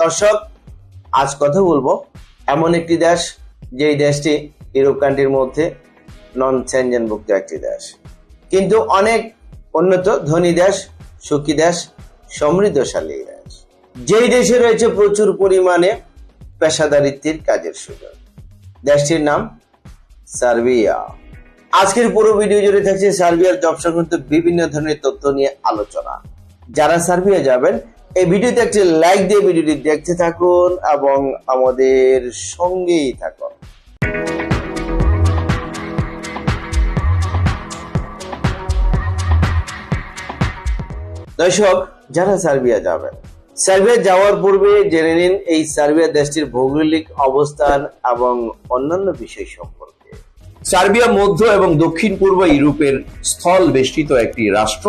দর্শক, আজ কথা বলব এমন একটি দেশ, যেই দেশটি ইউরোপ কান্ট্রির মধ্যে নন সেনজেনভুক্ত একটি দেশ। কিন্তু অনেক উন্নত ধনী দেশ, সুখী দেশ, সমৃদ্ধশালী দেশ। যেই দেশে রয়েছে প্রচুর পরিমাণে পেশাদারিত্বের কাজের সুযোগ। দেশটির নাম সার্বিয়া। আজকের পুরো ভিডিও জুড়ে থাকছে সার্বিয়ার জব সংক্রান্ত বিভিন্ন ধরনের তথ্য নিয়ে আলোচনা। যারা সার্বিয়া যাবেন এই ভিডিওতে একটি লাইক দিয়ে ভিডিওটি দেখতে থাকুন এবং আমাদের সঙ্গেই থাকুন। দর্শক, যারা সার্বিয়া যাবেন, সার্বিয়া যাওয়ার পূর্বে জেনে নিন এই সার্বিয়া দেশটির ভৌগোলিক অবস্থান এবং অন্যান্য বিষয় সম্পর্কে। সার্বিয়া মধ্য এবং দক্ষিণ পূর্ব ইউরোপের স্থল বেষ্টিত একটি রাষ্ট্র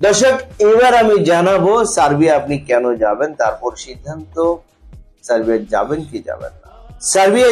দর্শক, এবার আমি জানাব সার্বিয়া আপনি কেন যাবেন? তারপর সিদ্ধান্ত, সার্বিয়া যাবেন কি যাবেন না? সার্বিয়া